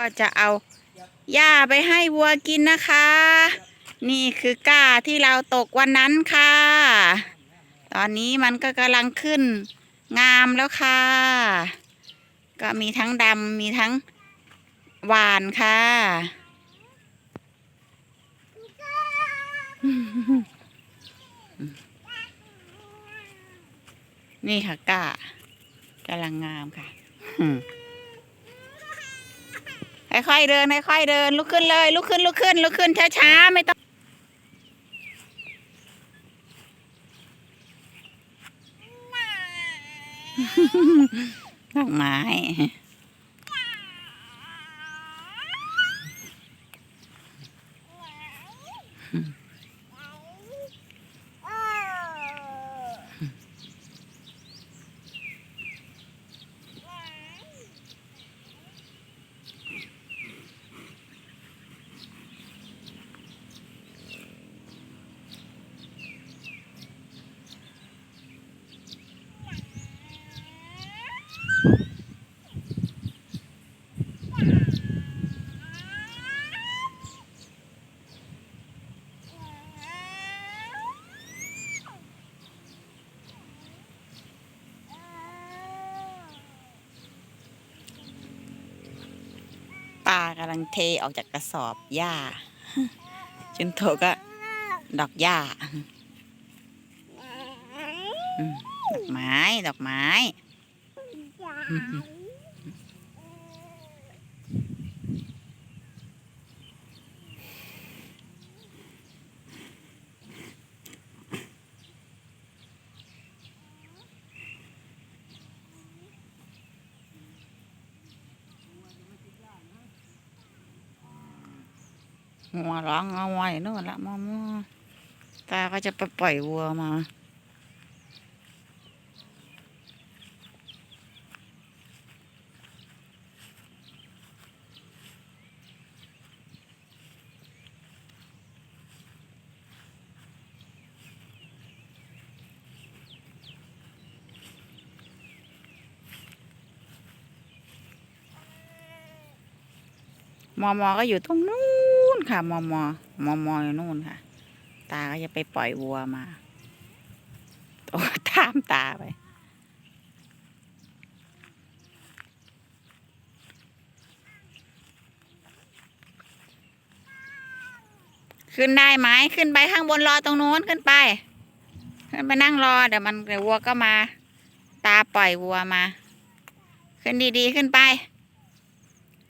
ก็จะเอาหญ้าไปให้วัวกินนะคะ นี่คือก้าที่เราตกวันนั้นค่ะ ตอนนี้มันก็กำลังขึ้นงามแล้วค่ะ ก็มีทั้งดำมีทั้งหวานค่ะ นี่ค่ะก้ากำลังงามค่ะ ค่อยๆเดินค่อยๆเดินลุกขึ้นเลยลุกขึ้นลุกขึ้นลุกขึ้นช้าๆไม่ต้องดอกไม้ปลากำลังเทออกจากกระสอบหญ้าจุนโถก็ดอกหญ้าดอกไม้ ดอกไม้ งัวร้องเอาไว้นู่นละมอมอตาก็จะไปปล่อยวัวมา มอมอก็อยู่ตรงนู้น ค่ะ มอมอมอมออยู่นู่นค่ะ ตาก็จะไปปล่อยวัวมาโอ้ตามตาไปขึ้นได้ไหมขึ้นไปข้างบนรอตรงโน้นขึ้นไปขึ้นไปนั่งรอเดี๋ยวมันเดี๋ยววัวก็มา ตาปล่อยวัวมา ขึ้นดีๆขึ้นไป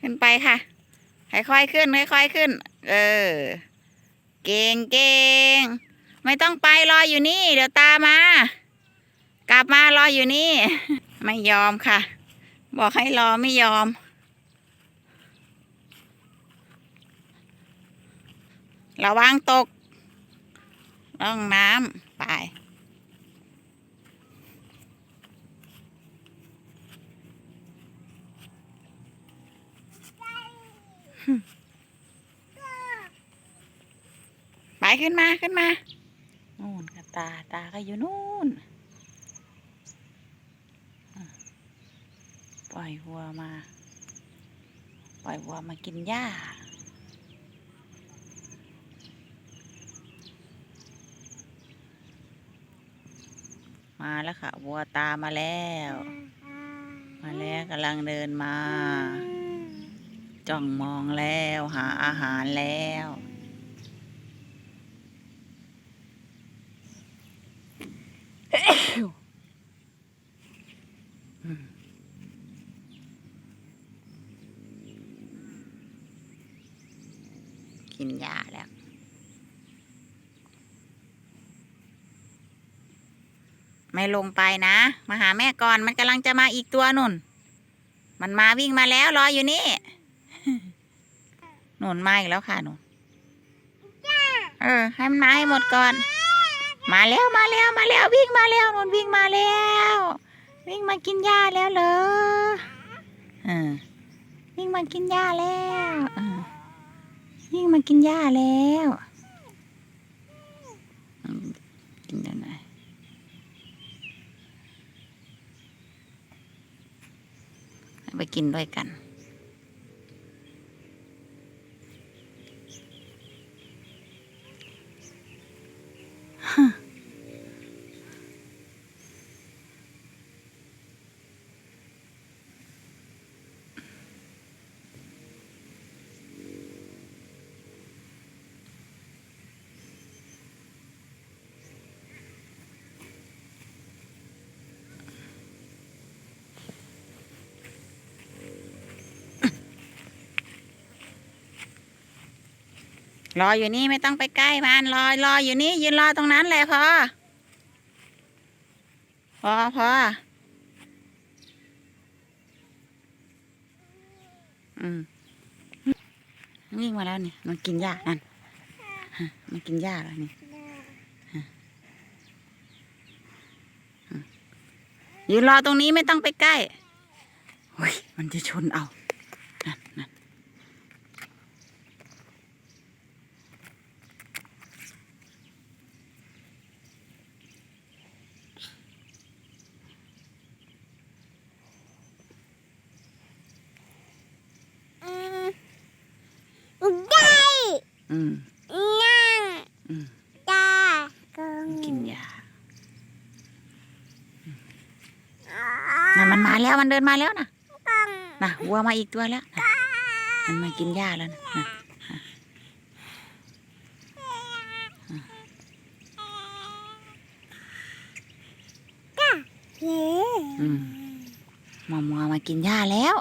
ขึ้นไปค่ะค่อยๆขึ้นค่อยๆขึ้น เออ เก่งเก่งไม่ต้องไปรออยู่นี่ เดี๋ยวตามมา กลับมารออยู่นี่ ไม่ยอมค่ะ บอกให้รอไม่ยอม ระวังตกล่องน้ำไป ไปขึ้นมาขึ้นมานู่นค่ะตาตาก็อยู่นู่น ปล่อยวัวมา ปล่อยวัวมากินหญ้ามาแล้วค่ะวัวตามาแล้ว มาแล้วกำลังเดินมา จ้องมองแล้วหาอาหารแล้ว กินยาแล้วไม่ลงไปนะ มาหาแม่ก่อนมันกำลังจะมาอีกตัวนุ่น มันมาวิ่งมาแล้วรออยู่นี่หนุนมาอีกแล้วค่ะหนุนเออ ให้มันมาให้หมดก่อน มาแล้วมาแล้วมาแล้ววิ่งมาแล้วหนุนวิ่งมาแล้ว วิ่งมากินหญ้าแล้วเหรอเออวิ่งมากินหญ้าแล้วเออวิ่งมากินหญ้าแล้วอืมกินได้ไหมไปกินด้วยกัน รออยู่นี่ไม่ต้องไปใกล้มันรอรออยู่นี่ยืนรอตรงนั้นแหละพอพอพออืมวิ่งมาแล้วนี่มันกินหญ้านั่นมันกินหญ้าแล้วนี่ยืนรอตรงนี้ไม่ต้องไปใกล้ โอ้ย มันจะชนเอานั่นนั่น อืมได้ อืมนั่งอืมตาเกิงกินยาน่ะมันมาแล้วมันเดินมาแล้วนะกังน่ะวัวมาอีกตัวแล้วน่ะมันมากินหญ้าแล้วนะน่ะเฮ้อืมมามัวมากินหญ้าแล้ว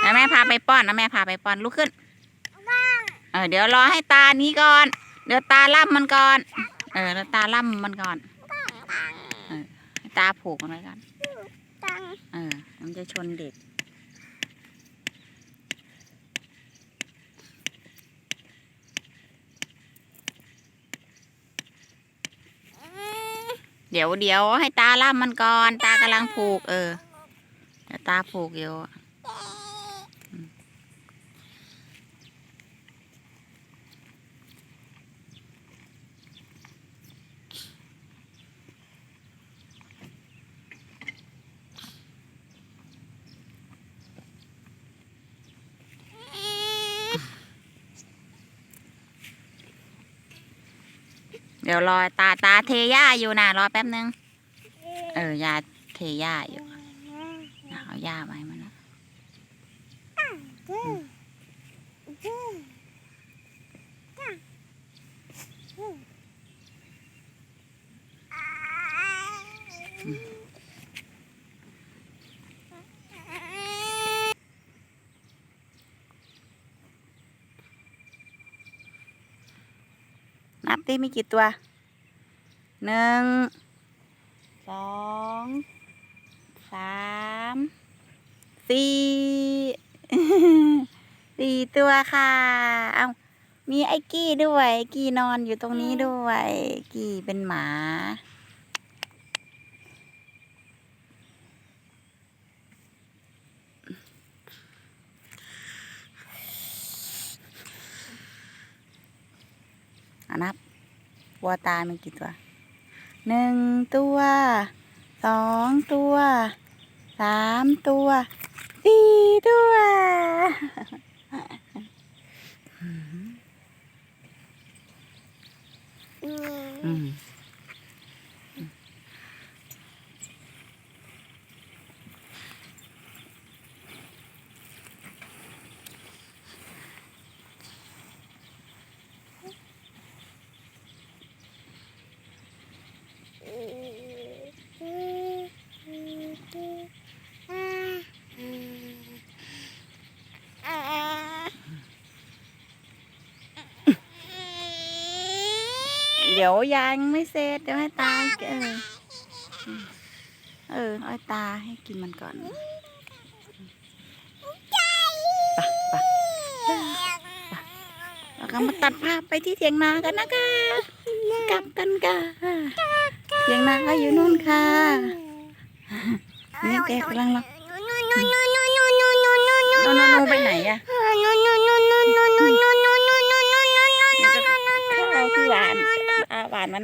แล้วแม่พาไปป้อนนะแม่พาไปป้อนลุกขึ้นเออเดี๋ยวรอให้ตานี้ก่อน เดี๋ยวตาล่ำมันก่อน เออแล้วตาล่ำมันก่อนเออให้ตาผูกมันไว้ก่อนตังเออมันจะชนเด็กเดี๋ยวเดี๋ยวให้ตาล่ำมันก่อน ตากำลังผูก เออเดี๋ยวตาผูกอยู่ เดี๋ยวรอตาตาเทย่าอยู่นะรอแป๊บนึง เออยาเทย่าอยู่เอาย่ามาให้มั นับดิมีกี่ตัว หนึ่ง สอง สาม สี่ สี่ตัวค่ะ เอามีไอ้กี้ด้วย กี้นอนอยู่ตรงนี้ด้วย กี้เป็นหมา อะนับวัวตายมีกี่ตัวหนึ่งตัวสองตัวสามตัวสี่ตัว อืม เดี๋ยวยังไม่เสร็จเดี๋ยวให้ตาเออเอออาให้ตาให้กินมันก่อนปไปแล้วก็มาตัดภาพไปที่เถียงนากันนะคะกลับกันค่ะเถียงนาก็อยู่นู่นค่ะนี่แกกำลังรอโนโนโนไปไหนอะ อาหวานมัน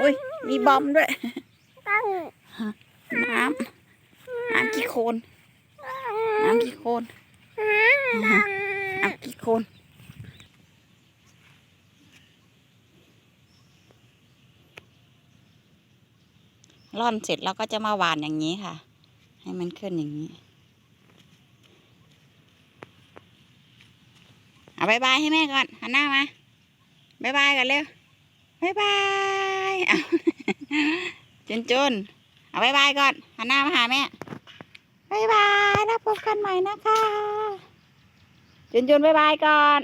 อุ้ย มีบอมด้วย น้ำ น้ำกี่โคลนน้ำกี่โคลนน้ำกี่โคลนร่อนเสร็จเราก็จะมาหวานอย่างนี้ค่ะ ให้มันขึ้นอย่างนี้เอาบายบายให้แม่ก่อนหันหน้ามา บายบายกันเร็วบายบายเอาจุนจุนเอาบายบายก่อนหันหน้ามาหาแม่บายบายแล้วพบกันใหม่นะคะจุนจุนบายบายก่อน